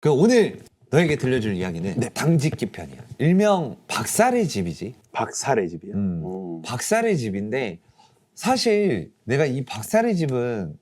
그 오늘 너에게 들려줄 이야기는 네. 당직기 편이야. 일명 박살의 집이지. 박살의 집이야. 음. 어. 박살의 집인데 사실 내가 이 박살의 집은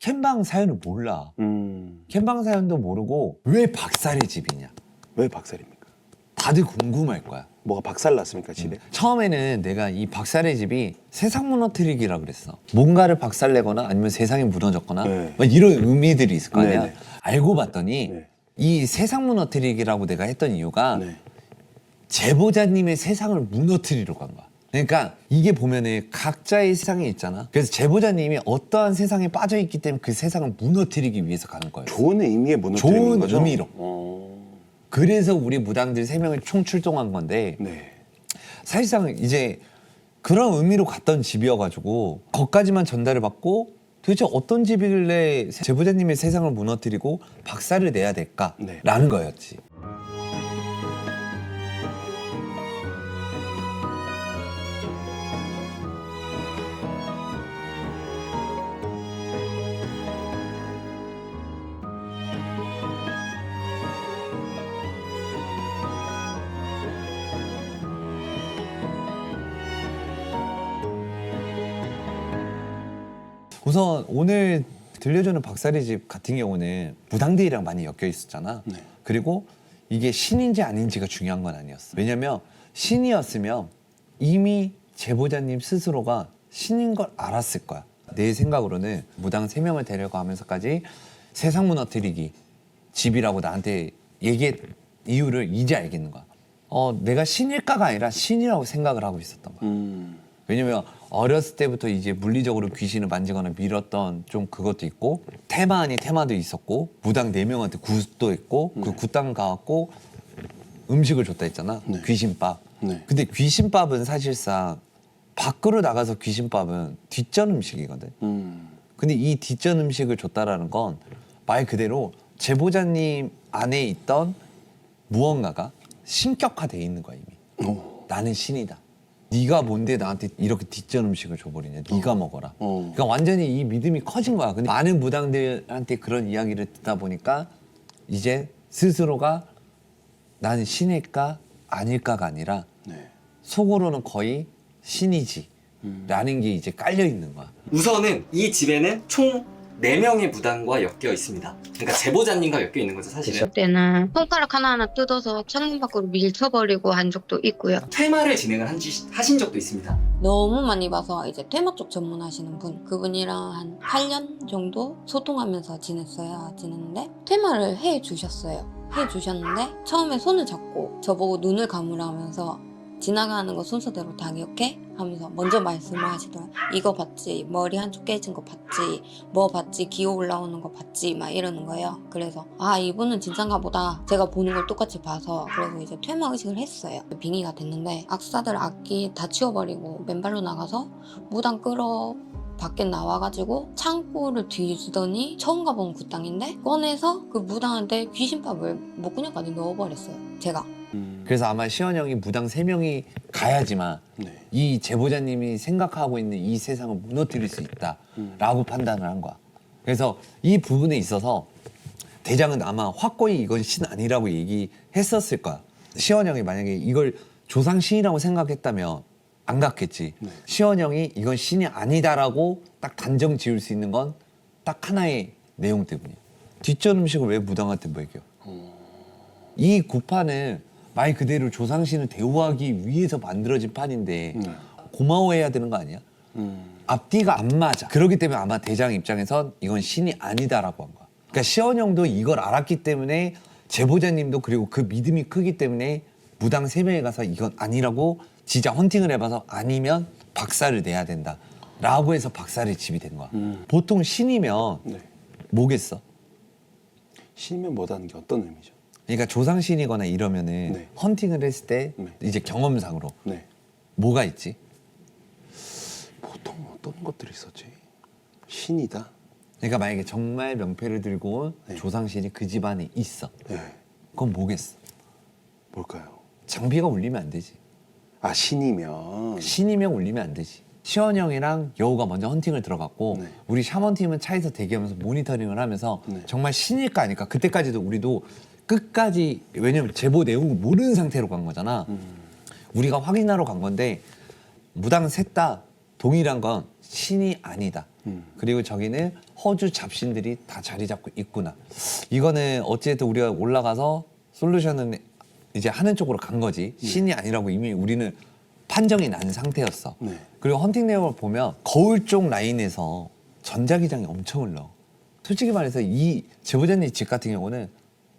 캔방 사연을 몰라. 음. 캔방 사연도 모르고 왜 박살의 집이냐. 왜 박살입니까? 다들 궁금할 거야. 뭐가 박살 났습니까 집에? 처음에는 내가 이 박살의 집이 세상 무너뜨리기라 그랬어. 뭔가를 박살내거나 아니면 세상이 무너졌거나 네. 막 이런 의미들이 있을 거 아니야. 네, 네. 알고 봤더니 네. 이 세상 무너뜨리기라고 내가 했던 이유가 네. 제보자님의 세상을 무너뜨리려고 한 거야. 그러니까 이게 보면은 각자의 세상이 있잖아. 그래서 제보자님이 어떠한 세상에 빠져 있기 때문에 그 세상을 무너뜨리기 위해서 가는 거예요. 좋은 의미의 무너뜨리는 좋은 거죠? 의미로. 어. 그래서 우리 무당들 세 명이 총 출동한 건데 네. 사실상 이제 그런 의미로 갔던 집이어가지고 거기까지만 전달을 받고 도대체 어떤 집이길래 제보자님의 세상을 무너뜨리고 박살을 내야 네. 될까라는 거였지. 오늘 들려주는 박살의 집 같은 경우는 무당들이랑 많이 엮여 있었잖아. 네. 그리고 이게 신인지 아닌지가 중요한 건 아니었어. 왜냐면 신이었으면 이미 제보자님 스스로가 신인 걸 알았을 거야. 내 생각으로는 무당 세 명을 데려가면서까지 세상 무너뜨리기 집이라고 나한테 얘기했 이유를 이제 알겠는 거야. 어, 내가 신일까가 아니라 신이라고 생각을 하고 있었던 거야. 음. 왜냐면 어렸을 때부터 이제 물리적으로 귀신을 만지거나 밀었던 좀 그것도 있고 테마 아닌 테마도 있었고 무당 네 명한테 굿도 있고 그 굿당 가갖고 음식을 줬다 했잖아 네. 귀신밥 네. 근데 귀신밥은 사실상 밖으로 나가서 귀신밥은 뒷전 음식이거든 음. 근데 이 뒷전 음식을 줬다라는 건 말 그대로 제보자님 안에 있던 무언가가 신격화돼 있는 거야 이미 오. 나는 신이다. 네가 뭔데 나한테 이렇게 뒷전 음식을 줘버리냐. 네가 먹어라. 어. 그러니까 완전히 이 믿음이 커진 거야. 근데 많은 무당들한테 그런 이야기를 듣다 보니까 이제 스스로가 나는 신일까 아닐까가 아니라 네. 속으로는 거의 신이지. 음. 라는 게 이제 깔려 있는 거야. 우선은 이 집에는 총 4명의 무당과 엮여 있습니다. 그러니까 제보자님과 엮여 있는 거죠, 사실은. 때는 손가락 하나하나 뜯어서 창문 밖으로 밀쳐버리고 한 적도 있고요. 퇴마를 진행을 한 지- 하신 적도 있습니다. 너무 많이 봐서 이제 테마 쪽 전문하시는 분 그분이랑 한 8년 정도 소통하면서 지냈어요. 지냈는데 테마를 해 주셨어요. 해 주셨는데 처음에 손을 잡고 저보고 눈을 감으라면서 지나가는 거 순서대로 다 기억해? 하면서 먼저 말씀을 하시더라고요. 이거 봤지? 머리 한쪽 깨진 거 봤지? 뭐 봤지? 기어 올라오는 거 봤지? 막 이러는 거예요. 그래서 아 이분은 진짠가 보다. 제가 보는 걸 똑같이 봐서 그래서 이제 퇴마 의식을 했어요. 빙의가 됐는데 악사들 악기 다 치워버리고 맨발로 나가서 무당 끌어 밖에 나와가지고 창고를 뒤지더니 처음 가본 굿당인데 꺼내서 그 무당한테 귀신밥을 목구녕까지 넣어버렸어요. 제가. 음. 그래서 아마 시원 형이 무당 세명이 가야지만 네. 이 제보자님이 생각하고 있는 이 세상을 무너뜨릴 수 음. 있다라고 판단을 한 거야. 그래서 이 부분에 있어서 대장은 아마 확고히 이건 신 아니라고 얘기했었을 거야. 시원 형이 만약에 이걸 조상 신이라고 생각했다면 안 갔겠지. 네. 시원 형이 이건 신이 아니다라고 딱 단정 지을 수 있는 건 딱 하나의 내용 때문이야. 뒷전 음식을 왜 무당한테 먹여? 어. 이 구판은 말 그대로 조상신을 대우하기 위해서 만들어진 판인데 네. 고마워해야 되는 거 아니야? 음. 앞뒤가 안 맞아. 그렇기 때문에 아마 대장 입장에선 이건 신이 아니다라고 한 거야. 그러니까 시원 형도 이걸 알았기 때문에 제보자님도 그리고 그 믿음이 크기 때문에 무당 세 명에 가서 이건 아니라고 진짜 헌팅을 해봐서 아니면 박살을 내야 된다. 라고 해서 박살의 집이 된 거야. 음. 보통 신이면 네. 뭐겠어? 신이면 뭐다는 게 어떤 의미죠? 그러니까 조상신이거나 이러면은 네. 헌팅을 했을 때 네. 이제 경험상으로 네. 뭐가 있지? 보통 어떤 것들이 있었지? 신이다. 그러니까 만약에 정말 명패를 들고 온 네. 조상신이 그 집안에 있어. 네. 그건 뭐겠어? 뭘까요? 장비가 울리면 안 되지. 아 신이면. 신이면 울리면 안 되지. 시원 형이랑 여우가 먼저 헌팅을 들어갔고 네. 우리 샤먼 팀은 차에서 대기하면서 모니터링을 하면서 네. 정말 신일까 아닐까 그때까지도 우리도 끝까지 왜냐면 제보 내용을 모르는 상태로 간 거잖아. 우리가 확인하러 간 건데 무당 셋 다 동일한 건 신이 아니다. 음. 그리고 저기는 허주 잡신들이 다 자리 잡고 있구나. 이거는 어찌됐든 우리가 올라가서 솔루션은 이제 하는 쪽으로 간 거지. 신이 아니라고 이미 우리는 판정이 난 상태였어. 네. 그리고 헌팅 내용을 보면 거울 쪽 라인에서 전자기장이 엄청 흘러. 솔직히 말해서 이 제보자님 집 같은 경우는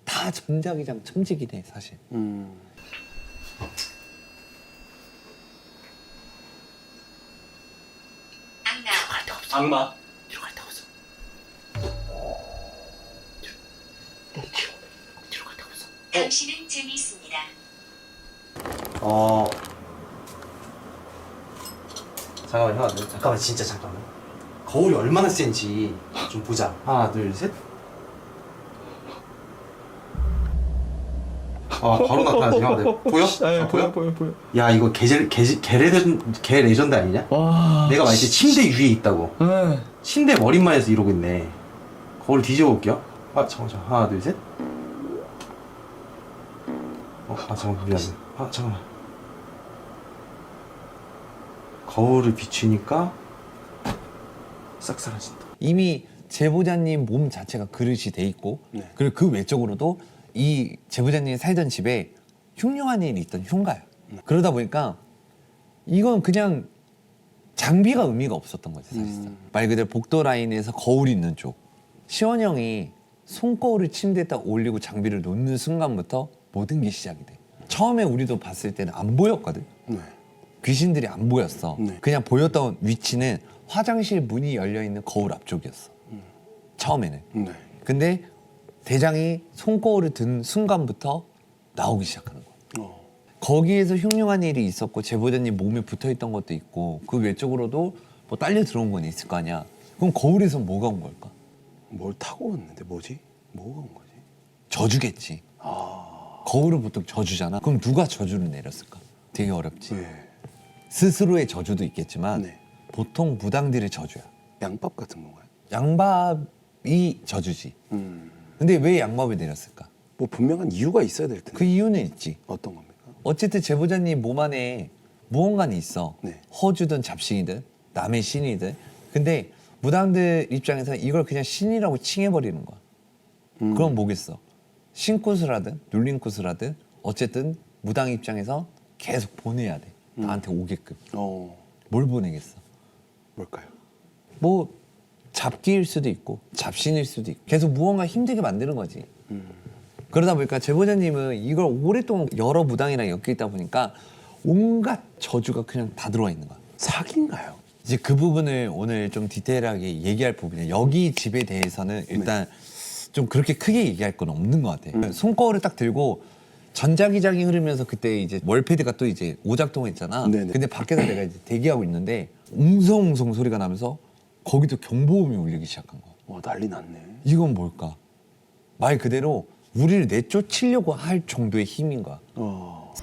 다 전자기장 첨지긴 해 사실. 음. 악마. 당신은 재미있습니다. 어. 잠깐만 형아 잠깐만 진짜 잠깐만 거울이 얼마나 센지 좀 보자 하나 둘 셋 아 바로 나타나지 형아 네. 보여? 아, 보여? 보여 보여 야 이거 개, 개, 개, 레전, 개 레전드 아니냐? 내가 말했지 침대 위에 있다고 침대 머리만에서 이러고 있네 거울 뒤집어 볼게요 아 잠깐만 잠깐만. 하나 둘 셋 어, 아 잠깐만 미안해 아 잠깐만 거울을 비추니까 싹 사라진다 이미 제보자님 몸 자체가 그릇이 돼 있고 네. 그리고 그 외적으로도 이 제보자님이 살던 집에 흉흉한 일이 있던 흉가야. 그러다 보니까 이건 그냥 장비가 의미가 없었던 거지 사실상. 음. 말 그대로 복도 라인에서 거울이 있는 쪽. 시원 형이 손거울을 침대에다 올리고 장비를 놓는 순간부터 모든 게 시작이 돼. 처음에 우리도 봤을 때는 안 보였거든. 네. 귀신들이 안 보였어. 네. 그냥 보였던 위치는 화장실 문이 열려 있는 거울 앞쪽이었어. 처음에는. 네. 근데 대장이 손거울을 든 순간부터 나오기 시작하는 거야. 어. 거기에서 흉흉한 일이 있었고 제보자님 몸에 붙어 있던 것도 있고 그 외적으로도 뭐 딸려 들어온 건 있을 거 아니야. 그럼 거울에서 뭐가 온 걸까? 뭘 타고 왔는데 뭐지? 뭐가 온 거지? 저주겠지. 아. 거울은 보통 저주잖아. 그럼 누가 저주를 내렸을까? 되게 어렵지. 네. 스스로의 저주도 있겠지만 네. 보통 무당들의 저주야. 양밥 같은 건가요? 양밥이 저주지. 음. 근데 왜 양밥을 내렸을까? 뭐 분명한 이유가 있어야 될 텐데. 그 이유는 있지. 어떤 겁니까? 어쨌든 제보자님 몸 안에 무언가는 있어. 네. 허주든 잡신이든 남의 신이든. 근데 무당들 입장에서 이걸 그냥 신이라고 칭해버리는 거야. 음. 그럼 뭐겠어? 신굿을 눌린굿을 하든 어쨌든 무당 입장에서 계속 보내야 돼. 나한테 오게끔. 어. 뭘 보내겠어? 뭘까요? 뭐 잡기일 수도 있고 잡신일 수도 있고 계속 무언가 힘들게 만드는 거지. 음. 그러다 보니까 제보자님은 이걸 오랫동안 여러 무당이랑 엮여 있다 보니까 온갖 저주가 그냥 다 들어와 있는 거야. 사기인가요? 이제 그 부분을 오늘 좀 디테일하게 얘기할 부분이에요. 여기 집에 대해서는 일단 좀 그렇게 크게 얘기할 건 없는 것 같아. 음. 손거울을 딱 들고 전자기장이 흐르면서 그때 이제 월패드가 또 이제 오작동했잖아. 네네. 근데 밖에서 내가 이제 대기하고 있는데 웅성웅성 소리가 나면서 거기도 경보음이 울리기 시작한 거야. 와 난리 났네. 이건 뭘까? 말 그대로 우리를 내쫓으려고 할 정도의 힘인 거야. 어.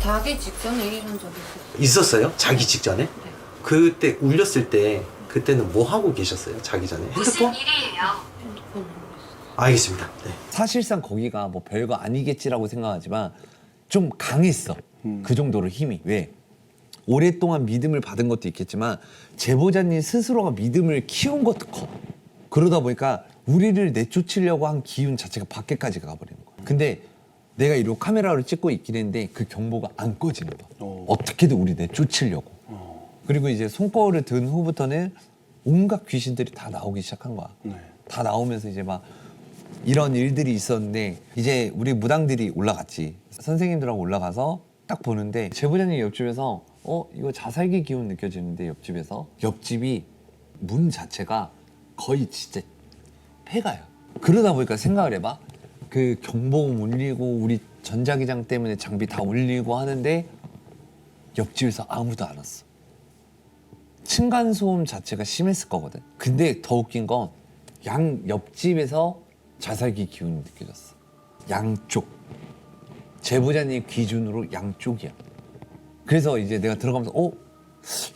자기 직전에 이런 적이 있었어요. 있었어요? 자기 직전에? 그때 울렸을 때 그때는 뭐 하고 계셨어요? 자기 전에 무슨 핸드폰? 일이에요? 핸드폰 알겠습니다 네. 사실상 거기가 뭐 별거 아니겠지라고 생각하지만 좀 강했어. 음. 그 정도로 힘이. 왜? 오랫동안 믿음을 받은 것도 있겠지만 제보자님 스스로가 믿음을 키운 것도 커. 그러다 보니까 우리를 내쫓으려고 한 기운 자체가 밖에까지 가버리는 거야. 근데 내가 이러고 카메라로 찍고 있긴 했는데 그 경보가 안 꺼지는 거야. 어. 어떻게든 우리 내쫓으려고. 어. 그리고 이제 손거울을 든 후부터는 온갖 귀신들이 다 나오기 시작한 거야. 네. 다 나오면서 이제 막 이런 일들이 있었는데 이제 우리 무당들이 올라갔지. 선생님들하고 올라가서 딱 보는데 제보자님 옆집에서 어 이거 자살기 기운 느껴지는데 옆집에서. 옆집이 문 자체가 거의 진짜 폐가야. 그러다 보니까 생각을 해봐. 그 경보음 울리고 우리 전자기장 때문에 장비 다 울리고 하는데 옆집에서 아무도 안 왔어. 층간 소음 자체가 심했을 거거든. 근데 더 웃긴 건 양 옆집에서 자살기 기운이 느껴졌어. 양쪽. 제보자님 기준으로 양쪽이야. 그래서 이제 내가 들어가면서 어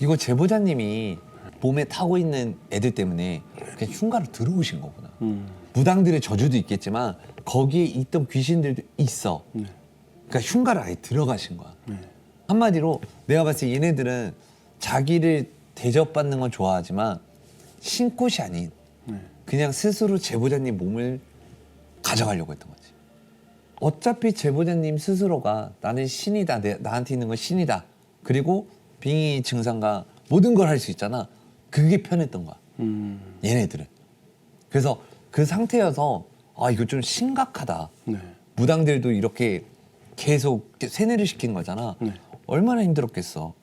이거 제보자님이 몸에 타고 있는 애들 때문에 그냥 흉가로 들어오신 거구나. 음. 무당들의 저주도 있겠지만 거기에 있던 귀신들도 있어. 네. 그러니까 흉가를 아예 들어가신 거야. 네. 한마디로 내가 봤을 때 얘네들은 자기를 대접받는 건 좋아하지만 신꽃이 아닌 네. 그냥 스스로 제보자님 몸을 가져가려고 했던 거지. 어차피 제보자님 스스로가 나는 신이다. 내, 나한테 있는 건 신이다. 그리고 빙의 증상과 모든 걸 할 수 있잖아. 그게 편했던 거야. 음. 얘네들은. 그래서 그 상태여서 아 이거 좀 심각하다. 네. 무당들도 이렇게 계속 세뇌를 시킨 거잖아. 네. 얼마나 힘들었겠어.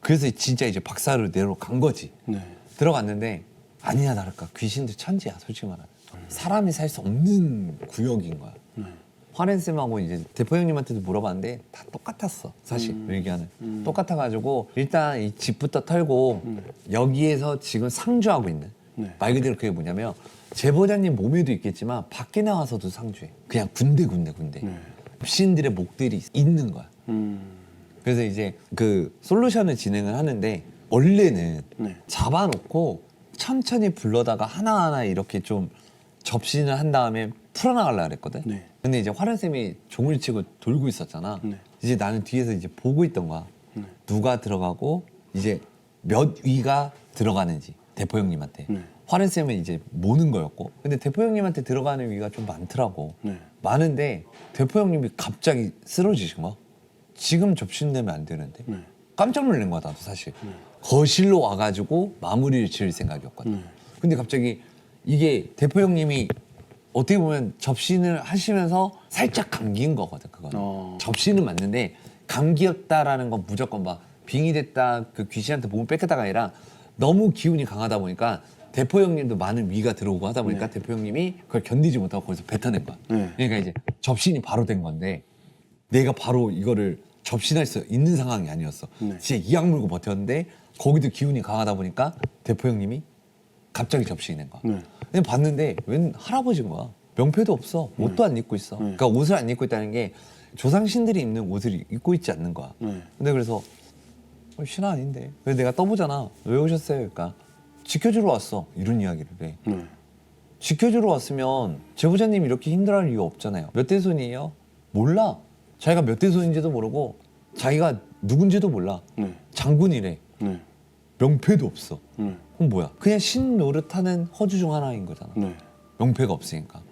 그래서 진짜 이제 박사를 내러 간 거지. 네. 들어갔는데 아니나 다를까 귀신들 천지야 솔직히 말하면 사람이 살 수 없는 구역인 거야 네. 화렌 쌤하고 이제 대표 형님한테도 물어봤는데 다 똑같았어 사실 음. 의견은 음. 똑같아가지고 일단 이 집부터 털고 음. 여기에서 지금 상주하고 있는 네. 말 그대로 그게 뭐냐면 제보자님 몸에도 있겠지만 밖에 나와서도 상주해 그냥 군데 군데 군데 네. 신들의 목들이 있는 거야 음. 그래서 이제 그 솔루션을 진행을 하는데 원래는 네. 잡아놓고 천천히 불러다가 하나하나 이렇게 좀 접신을 한 다음에 풀어나가려고 그랬거든. 네. 근데 이제 화련쌤이 종을 치고 돌고 있었잖아. 네. 이제 나는 뒤에서 이제 보고 있던 거야. 네. 누가 들어가고 이제 몇 위가 들어가는지 대포 형님한테. 네. 화련쌤은 이제 모는 거였고. 근데 대포 형님한테 들어가는 위가 좀 많더라고. 네. 많은데 대포 형님이 갑자기 쓰러지신 거야. 지금 접신되면 안 되는데. 네. 깜짝 놀란 거야 나도 사실 거실로 와가지고 마무리를 지을 생각이었거든 네. 근데 갑자기 이게 대표 형님이 어떻게 보면 접신을 하시면서 살짝 감기인 거거든 그거는 어. 접신은 맞는데 감기였다라는 건 무조건 막 빙이 됐다 그 귀신한테 몸을 뺏겼다가 아니라 너무 기운이 강하다 보니까 대표 형님도 많은 위가 들어오고 하다 보니까 네. 대표 형님이 그걸 견디지 못하고 거기서 뱉어낸 거야 네. 그러니까 이제 접신이 바로 된 건데 내가 바로 이거를 접신할 수 있는 상황이 아니었어. 네. 진짜 이악 물고 버텼는데 거기도 기운이 강하다 보니까 대표 형님이 갑자기 접신이 된 거야. 네. 근데 봤는데 웬 할아버지인 거야. 명패도 없어. 옷도 안 입고 있어. 네. 그러니까 옷을 안 입고 있다는 게 조상신들이 입는 옷을 입고 있지 않는 거야. 네. 근데 그래서 어, 신화 아닌데. 그래서 내가 떠보잖아. 왜 오셨어요? 그러니까 지켜주러 왔어. 이런 이야기를 해. 네. 지켜주러 왔으면 제보자님 이렇게 힘들어할 이유 없잖아요. 몇 대 손이에요? 몰라. 자기가 몇 대 손인지도 모르고 자기가 누군지도 몰라. 네. 장군이래. 네. 명패도 없어. 네. 그럼 뭐야? 그냥 신 노릇하는 허주 중 하나인 거잖아. 네. 명패가 없으니까.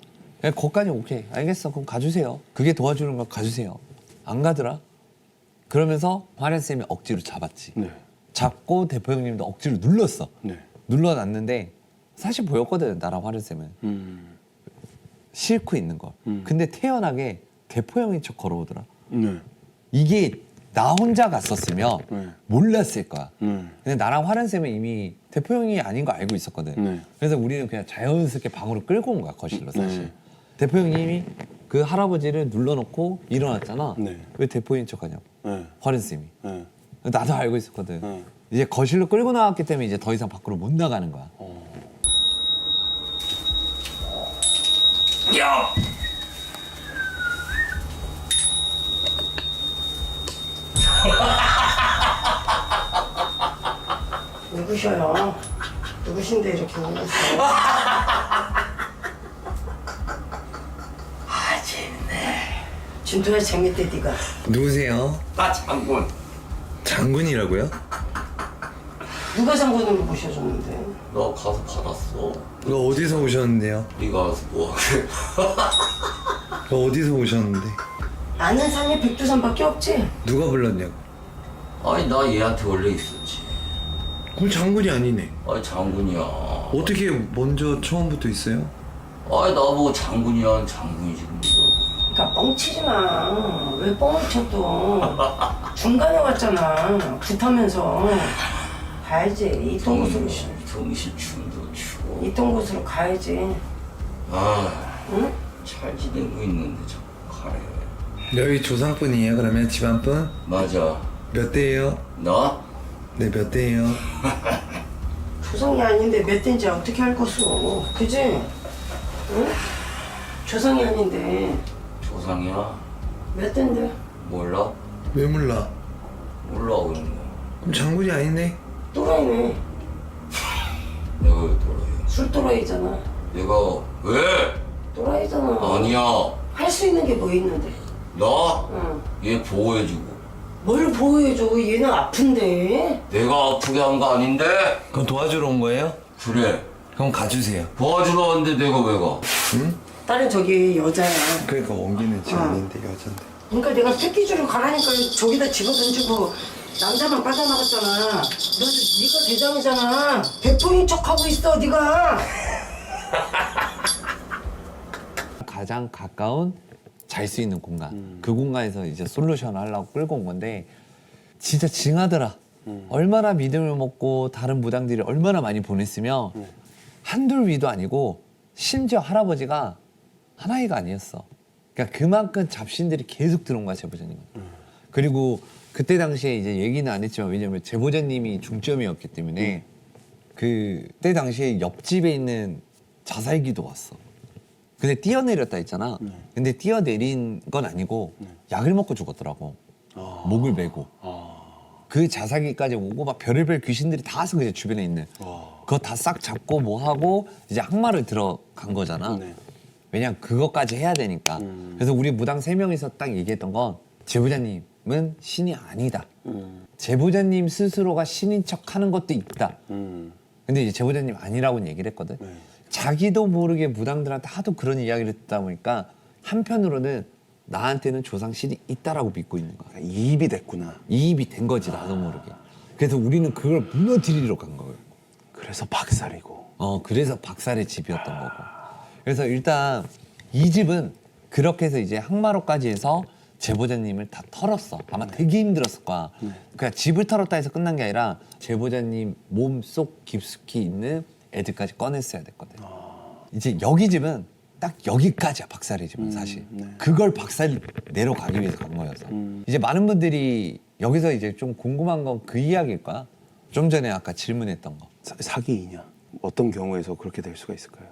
그냥 거기까지 오케이. 알겠어. 그럼 가주세요. 그게 도와주는 거 가주세요. 안 가더라. 그러면서 화련쌤이 억지로 잡았지. 네. 잡고 대표 형님도 억지로 눌렀어. 네. 눌러놨는데 사실 보였거든. 나랑 화련쌤은. 음. 싣고 있는 거. 음. 근데 태연하게 대포 형인 척 걸어오더라. 네. 이게 나 혼자 갔었으면 네. 몰랐을 거야. 네. 근데 나랑 화련쌤은 이미 대포 형이 아닌 거 알고 있었거든. 네. 그래서 우리는 그냥 자연스럽게 방으로 끌고 온 거야, 거실로 사실. 네. 대포 형님이 그 할아버지를 눌러놓고 일어났잖아. 네. 왜 대포인 척 하냐고. 네. 화련쌤이. 네. 나도 알고 있었거든. 네. 이제 거실로 끌고 나왔기 때문에 이제 더 이상 밖으로 못 나가는 거야. 누구셔요? 누구신데 이렇게 우셨어요? 아 재밌네. 진도야 재밌대 네가. 누구세요? 아 장군 장군이라고요? 누가 장군으로 모셔줬는데? 너 가서 받았어 너 어디서 오셨는데요? 네가 와서 뭐 하게 너 어디서 오셨는데? 아는 산이 백두산밖에 없지. 누가 불렀냐고? 아니 나 얘한테 원래 있었지 그럼 장군이 아니네. 아니 장군이야 어떻게 먼저 처음부터 있어요? 아니 나보고 장군이야 장군이지 그러니까 뻥치지 마. 왜 뻥을 쳐 또? 중간에 왔잖아. 굿하면서 가야지. 있던 곳으로 정신 춤도 추고 있던 곳으로 가야지. 응? 아잘 지내고 있는데 자꾸 가래 여기 조상분이에요? 그러면 집안분? 맞아 몇 대예요? 나? 네, 몇 대예요? 조상이 아닌데 몇 대인지 어떻게 알 것이오. 그지? 응? 조상이 아닌데 조상이야? 몇 대인데? 몰라? 왜 몰라? 몰라 그런 거 그럼 장군이 아니네. 또라이네. 내가 왜 또라이야? 술 또라이잖아. 내가 왜? 또라이잖아. 아니야. 할 수 있는 게 뭐 있는데? 나? 응. 얘 보호해주고. 뭘 보호해줘? 얘는 아픈데. 내가 아프게 한 거 아닌데? 그럼 도와주러 온 거예요? 그래. 그럼 가주세요. 도와주러 왔는데 내가 왜 가? 딸은 저기 여자야. 그러니까 원기는 지 아닌데 여잔데. 그러니까 내가 새끼줄을 가라니까 저기다 집어던지고 남자만 빠져나갔잖아. 너 네가 대장이잖아. 대포인 척하고 있어 네가. 가장 가까운 잘 수 있는 공간. 그 공간에서 이제 솔루션을 하려고 끌고 온 건데 진짜 징하더라. 얼마나 믿음을 먹고 다른 무당들이 얼마나 많이 보냈으면 한둘 위도 아니고 심지어 할아버지가 하나이가 아니었어. 그러니까 그만큼 잡신들이 계속 들어온 거야 제보자님. 그리고 그때 당시에 이제 얘기는 안 했지만 왜냐면 제보자님이 중점이었기 때문에 그때 당시에 옆집에 있는 자살기도 왔어. 근데 뛰어내렸다 했잖아. 근데 뛰어내린 건 아니고 약을 먹고 죽었더라고. 목을 메고. 그 자살기까지 오고 막 별의별 귀신들이 다 와서 그 주변에 있는. 그거 다 싹 잡고 뭐 하고 이제 항마를 들어간 거잖아. 네. 왜냐면 그것까지 해야 되니까. 그래서 우리 무당 세 명이서 딱 얘기했던 건 제보자님은 신이 아니다. 제보자님 스스로가 신인 척 하는 것도 있다. 음. 근데 이제 제보자님 아니라고는 얘기를 했거든. 네. 자기도 모르게 무당들한테 하도 그런 이야기를 듣다 보니까 한편으로는 나한테는 조상신이 있다라고 믿고 있는 거야. 그러니까 이입이 됐구나. 이입이 된 거지 나도 모르게. 그래서 우리는 그걸 무너뜨리러 간 거예요. 그래서 박살이고. 어 그래서 박살의 집이었던 거고. 그래서 일단 이 집은 그렇게 해서 이제 항마로까지 해서 제보자님을 다 털었어. 아마 되게 힘들었을 거야. 그러니까 집을 털었다 해서 끝난 게 아니라 제보자님 몸 속 깊숙이 있는 애들까지 꺼냈어야 됐거든. 이제 여기 집은 딱 여기까지야 박살의 집은 사실. 그걸 박살 내려가기 위해서 간 거여서. 이제 많은 분들이 여기서 이제 좀 궁금한 건 그 이야기일 거야. 좀 전에 아까 질문했던 거. 사, 사기이냐? 어떤 경우에서 그렇게 될 수가 있을까요?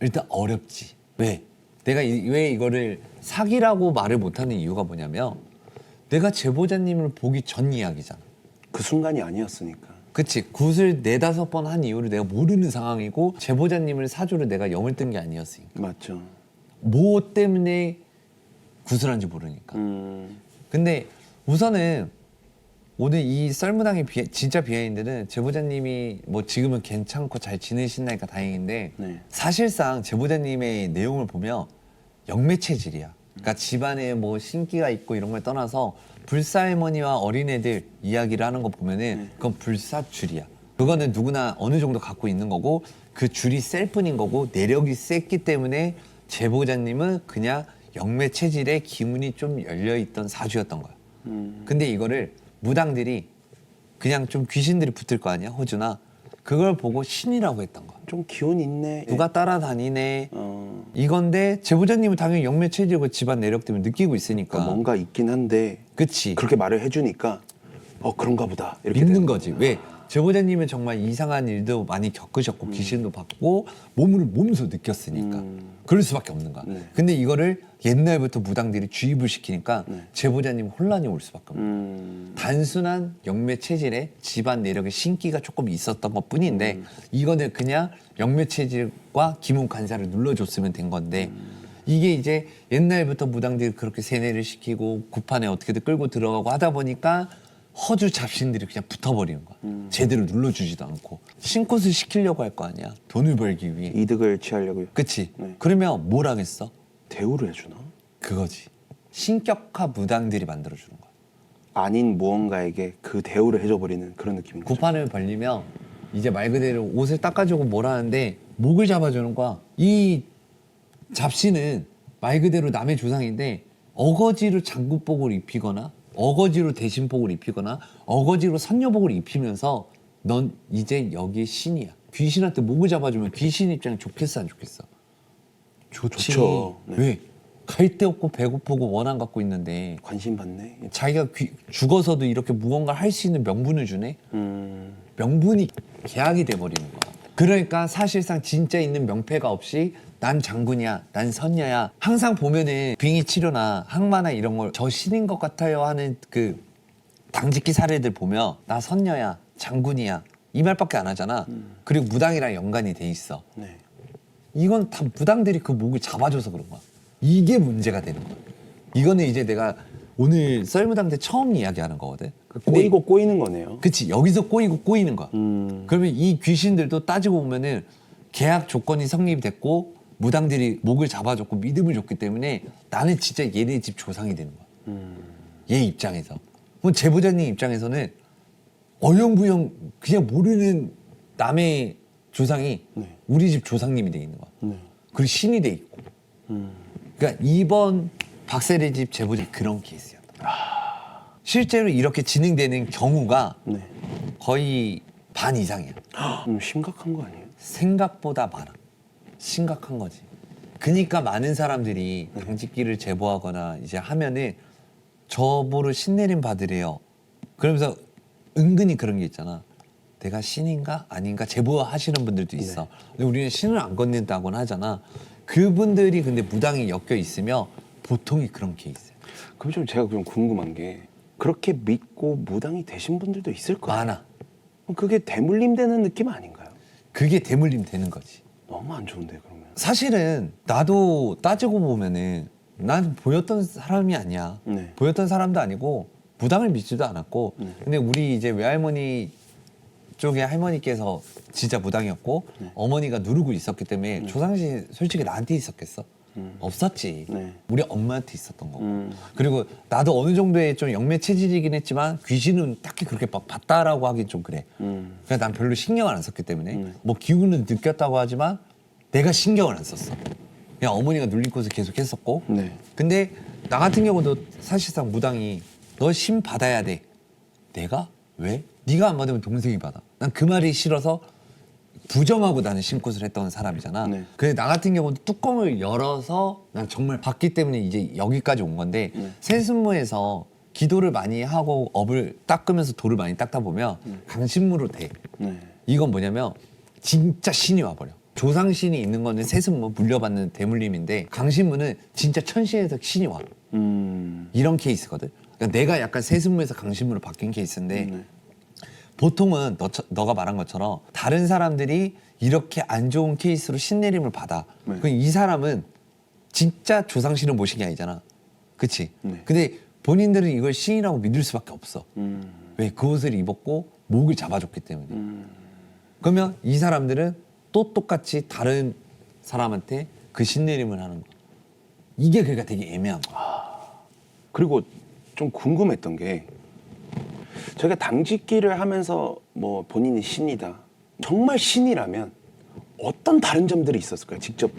일단 어렵지. 왜? 내가 이, 왜 이거를 사기라고 말을 못하는 이유가 뭐냐면 내가 제보자님을 보기 전 이야기잖아. 그 순간이 아니었으니까. 그치 굿을 네다섯 번 한 이유를 내가 모르는 상황이고 제보자님을 사주를 내가 영을 뜬 게 아니었으니까 맞죠. 뭐 때문에 굿을 한지 모르니까 음. 근데 우선은 오늘 이 썰무당의 비, 진짜 비하인드는 제보자님이 뭐 지금은 괜찮고 잘 지내신다니까 다행인데 네. 사실상 제보자님의 내용을 보면 영매 체질이야. 그러니까 집안에 뭐 신기가 있고 이런 걸 떠나서 불사할머니와 어린애들 이야기를 하는 거 보면은 그건 불사줄이야. 그거는 누구나 어느 정도 갖고 있는 거고 그 줄이 셀 뿐인 거고 내력이 셌기 때문에 제보자님은 그냥 영매 체질에 기운이 좀 열려 있던 사주였던 거야. 음. 근데 이거를 무당들이 그냥 좀 귀신들이 붙을 거 아니야 호주나 그걸 보고 신이라고 했던 거야. 좀 기운 있네. 누가 따라다니네. 어. 이건데 제보자님은 당연히 영매 체질고 집안 내력 때문에 느끼고 있으니까. 그러니까 뭔가 있긴 한데 그치. 그렇게 말을 해주니까 어 그런가 보다 이렇게 믿는 되는 거지. 왜? 제보자님은 정말 이상한 일도 많이 겪으셨고 음. 귀신도 받고 몸으로 몸소 느꼈으니까 음. 그럴 수밖에 없는 거야. 네. 근데 이거를 옛날부터 무당들이 주입을 시키니까 네. 제보자님 혼란이 올 수밖에 없는 거야. 음. 단순한 영매 체질에 집안 내력의 신기가 조금 있었던 것 뿐인데 음. 이거는 그냥 영매 체질과 기문 간사를 눌러줬으면 된 건데 음. 이게 이제 옛날부터 무당들이 그렇게 세뇌를 시키고 구판에 어떻게든 끌고 들어가고 하다 보니까 허주 잡신들이 그냥 붙어버리는 거야. 음. 제대로 눌러주지도 않고 신꽃을 시키려고 할 거 아니야. 돈을 벌기 위해. 이득을 취하려고요. 그치? 네. 그러면 뭘 하겠어? 대우를 해주나? 그거지. 신격화 무당들이 만들어주는 거야. 아닌 무언가에게 그 대우를 해줘버리는 그런 느낌인 거죠. 구판을 벌리면 이제 말 그대로 옷을 닦아주고 뭘 하는데 목을 잡아주는 거야. 이 잡신은 말 그대로 남의 조상인데 어거지로 장구복을 입히거나 어거지로 대신복을 입히거나 어거지로 선녀복을 입히면서 넌 이제 여기에 신이야. 귀신한테 목을 잡아주면 귀신 입장에 좋겠어 안 좋겠어? 좋지. 좋죠. 네. 왜? 갈 데 없고 배고프고 원한 갖고 있는데 관심 받네. 자기가 귀- 죽어서도 이렇게 무언가 할 수 있는 명분을 주네. 음. 명분이 계약이 돼 버리는 거야. 그러니까 사실상 진짜 있는 명패가 없이 난 장군이야, 난 선녀야. 항상 보면은 빙의 치료나 항마나 이런 걸 저 신인 것 같아요 하는 그 당직기 사례들 보면 나 선녀야 장군이야 이 말밖에 안 하잖아. 그리고 무당이랑 연관이 돼 있어. 네. 이건 다 무당들이 그 목을 잡아줘서 그런 거야. 이게 문제가 되는 거야. 이거는 이제 내가 오늘 썰무당 때 처음 이야기하는 거거든. 근데 꼬이고 꼬이는 거네요. 그치 여기서 꼬이고 꼬이는 거야. 음. 그러면 이 귀신들도 따지고 보면은 계약 조건이 성립이 됐고 무당들이 목을 잡아줬고 믿음을 줬기 때문에 나는 진짜 얘네 집 조상이 되는 거야. 음. 얘 입장에서. 그럼 제보자님 입장에서는 어영부영 그냥 모르는 남의 조상이 네. 우리 집 조상님이 돼 있는 거야. 네. 그리고 신이 돼 있고. 음. 그러니까 이번 박세리 집 제보자 그런 케이스였다. 실제로 이렇게 진행되는 경우가 네. 거의 반 이상이야. 음, 심각한 거 아니에요? 생각보다 많아. 심각한 거지. 그니까 많은 사람들이 당직기를 제보하거나 이제 하면은 저보를 신내림 받으래요. 그러면서 은근히 그런 게 있잖아. 내가 신인가 아닌가 제보하시는 분들도 있어. 근데 우리는 신을 안 건넨다고는 하잖아. 그분들이 근데 무당이 엮여 있으면 보통이 그런 케이스야. 그럼 좀 제가 좀 궁금한 게 그렇게 믿고 무당이 되신 분들도 있을 거예요. 많아. 그럼 그게 대물림 되는 느낌 아닌가요? 그게 대물림 되는 거지. 너무 안 좋은데 그러면. 사실은 나도 따지고 보면은 난 보였던 사람이 아니야. 네. 보였던 사람도 아니고 무당을 믿지도 않았고. 네. 근데 우리 이제 외할머니 쪽에 할머니께서 진짜 무당이었고 네. 어머니가 누르고 있었기 때문에 조상신 솔직히 나한테 있었겠어? 음. 없었지. 네. 우리 엄마한테 있었던 거고. 음. 그리고 나도 어느 정도의 좀 영매 체질이긴 했지만 귀신은 딱히 그렇게 막 봤다라고 하긴 좀 그래. 음. 그냥 난 별로 신경을 안 썼기 때문에 네. 뭐 기운은 느꼈다고 하지만 내가 신경을 안 썼어. 그냥 어머니가 눌린 곳을 계속 했었고. 네. 근데 나 같은 경우도 사실상 무당이 너 신 받아야 돼. 내가 왜? 네가 안 받으면 동생이 받아. 난 그 말이 싫어서 부정하고 나는 신굿을 했던 사람이잖아. 네. 근데 나 같은 경우는 뚜껑을 열어서 난 정말 받기 때문에 이제 여기까지 온 건데 네. 세순무에서 기도를 많이 하고 업을 닦으면서 돌을 많이 닦다 보면 강신무로 돼. 네. 이건 뭐냐면 진짜 신이 와버려. 조상신이 있는 거는 세순무 물려받는 대물림인데 강신무는 진짜 천신에서 신이 와. 음. 이런 케이스거든. 그러니까 내가 약간 세순무에서 강신무로 바뀐 케이스인데 네. 보통은 너, 너가 말한 것처럼 다른 사람들이 이렇게 안 좋은 케이스로 신내림을 받아. 네. 그럼 이 사람은 진짜 조상신을 모신 게 아니잖아. 그치? 네. 근데 본인들은 이걸 신이라고 믿을 수밖에 없어. 음. 왜? 그 옷을 입었고 목을 잡아줬기 때문에. 음. 그러면 이 사람들은 또 똑같이 다른 사람한테 그 신내림을 하는 거야. 이게 그러니까 되게 애매한 거야. 그리고 좀 궁금했던 게 저희가 당직기를 하면서 뭐 본인이 신이다 정말 신이라면 어떤 다른 점들이 있었을까요? 직접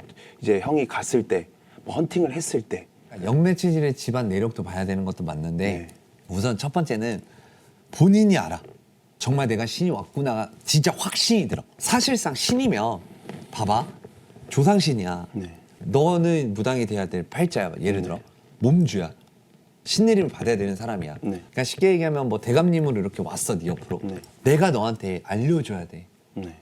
이제 형이 갔을 때 뭐 헌팅을 했을 때 그러니까 영매 체질의 집안 내력도 봐야 되는 것도 맞는데 네. 우선 첫 번째는 본인이 알아. 정말 내가 신이 왔구나가 진짜 확신이 들어. 사실상 신이면 봐봐 조상신이야. 네. 너는 무당이 돼야 될 팔자야. 예를 들어 몸주야. 신내림을 받아야 되는 사람이야. 네. 그러니까 쉽게 얘기하면 뭐 대감님으로 이렇게 왔어 네 옆으로. 네. 내가 너한테 알려줘야 돼. 네.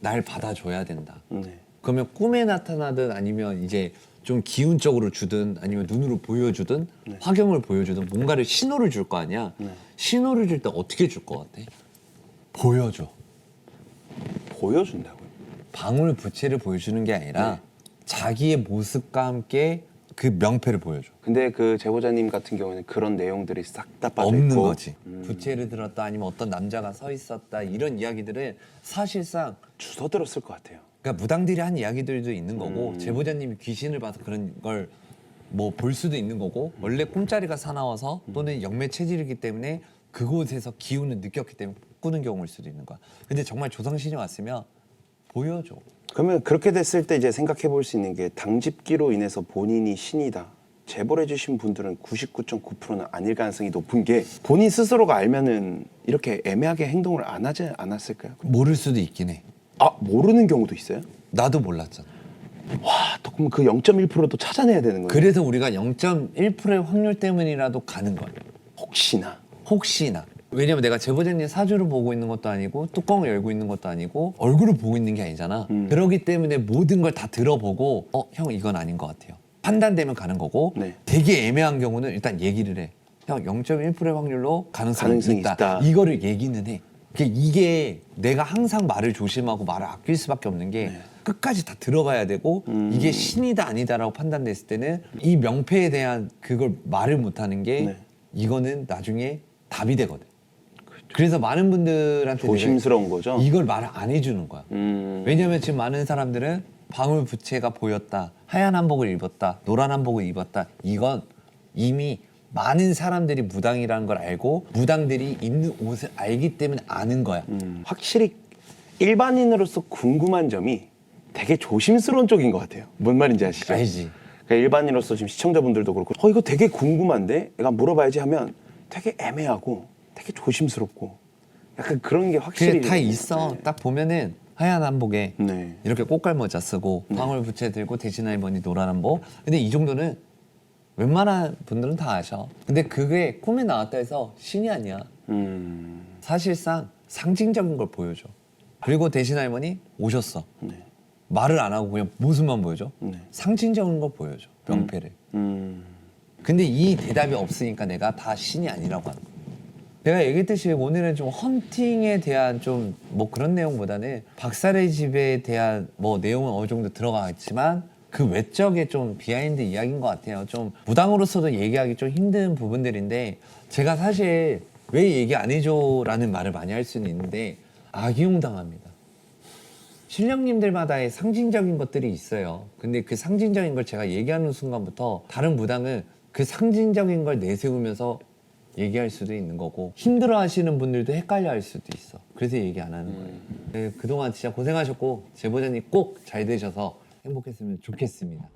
날 받아줘야 된다. 네. 그러면 꿈에 나타나든 아니면 이제 좀 기운적으로 주든 아니면 눈으로 보여주든 네. 화경을 보여주든 뭔가를 신호를 줄 거 아니야. 네. 신호를 줄 때 어떻게 줄 것 같아? 보여줘. 보여준다고요. 방울 부채를 보여주는 게 아니라 네. 자기의 모습과 함께 그 명패를 보여줘. 근데 그 제보자님 같은 경우에는 그런 내용들이 싹 다 빠져 없는 있고 거지. 음, 부채를 들었다 아니면 어떤 남자가 서 있었다 이런 이야기들은 사실상 주워 들었을 것 같아요. 그러니까 무당들이 한 이야기들도 있는 거고 음. 제보자님이 귀신을 봐서 그런 걸 뭐 볼 수도 있는 거고 원래 꿈자리가 사나워서 또는 영매 체질이기 때문에 그곳에서 기운을 느꼈기 때문에 꾸는 경우일 수도 있는 거야. 근데 정말 조상신이 왔으면 보여줘. 그러면 그렇게 됐을 때 이제 생각해 볼 수 있는 게 당집기로 인해서 본인이 신이다. 제보를 해주신 분들은 99.9%는 아닐 가능성이 높은 게 본인 스스로가 알면은 이렇게 애매하게 행동을 안 하지 않았을까요? 모를 수도 있긴 해. 아 모르는 경우도 있어요? 나도 몰랐잖아. 와, 또 그럼 그 0.1%도 찾아내야 되는 거예요? 그래서 우리가 0.1%의 확률 때문이라도 가는 거야. 혹시나 혹시나. 왜냐면 내가 제보자님 사주를 보고 있는 것도 아니고 뚜껑을 열고 있는 것도 아니고 얼굴을 보고 있는 게 아니잖아. 음. 그러기 때문에 모든 걸 다 들어보고 어 형 이건 아닌 것 같아요. 판단되면 가는 거고 네. 되게 애매한 경우는 일단 얘기를 해. 형 0.1%의 확률로 가능성이, 가능성이 있다. 있다. 이거를 얘기는 해. 이게 내가 항상 말을 조심하고 말을 아낄 수밖에 없는 게 네. 끝까지 다 들어가야 되고 음. 이게 신이다 아니다라고 판단됐을 때는 이 명패에 대한 그걸 말을 못하는 게 네. 이거는 나중에 답이 되거든. 그래서 많은 분들한테 조심스러운 거죠. 이걸 말을 안 해주는 거야. 음. 왜냐면 지금 많은 사람들은 방울 부채가 보였다. 하얀 한복을 입었다. 노란 한복을 입었다. 이건 이미 많은 사람들이 무당이라는 걸 알고 무당들이 입는 옷을 알기 때문에 아는 거야. 음, 확실히 일반인으로서 궁금한 점이 되게 조심스러운 쪽인 것 같아요. 뭔 말인지 아시죠? 알지. 그러니까 일반인으로서 지금 시청자분들도 그렇고, 어 이거 되게 궁금한데, 내가 물어봐야지 하면 되게 애매하고, 되게 조심스럽고, 약간 그런 게 확실히 그게 다 있어. 딱 보면은 하얀 한복에 네. 이렇게 꽃갈모자 쓰고 방울 부채 들고 대신에 입으니 노란 한복. 근데 이 정도는 웬만한 분들은 다 아셔. 근데 그게 꿈에 나왔다 해서 신이 아니야. 음, 사실상 상징적인 걸 보여줘. 그리고 대신 할머니 오셨어. 네. 말을 안 하고 그냥 모습만 보여줘. 네. 상징적인 걸 보여줘. 명패를. 음, 근데 이 대답이 없으니까 내가 다 신이 아니라고 하는 거야. 내가 얘기했듯이 오늘은 좀 헌팅에 대한 좀 뭐 그런 내용보다는 박사의 집에 대한 뭐 내용은 어느 정도 들어가겠지만 그 외적의 좀 비하인드 이야기인 것 같아요. 좀 무당으로서도 얘기하기 좀 힘든 부분들인데 제가 사실 왜 얘기 안 해줘라는 말을 많이 할 수는 있는데 악용 당합니다. 신령님들마다의 상징적인 것들이 있어요. 근데 그 상징적인 걸 제가 얘기하는 순간부터 다른 무당은 그 상징적인 걸 내세우면서 얘기할 수도 있는 거고 힘들어 하시는 분들도 헷갈려 할 수도 있어. 그래서 얘기 안 하는 거예요. 네, 그동안 진짜 고생하셨고 제보자님 꼭 잘 되셔서 행복했으면 좋겠습니다.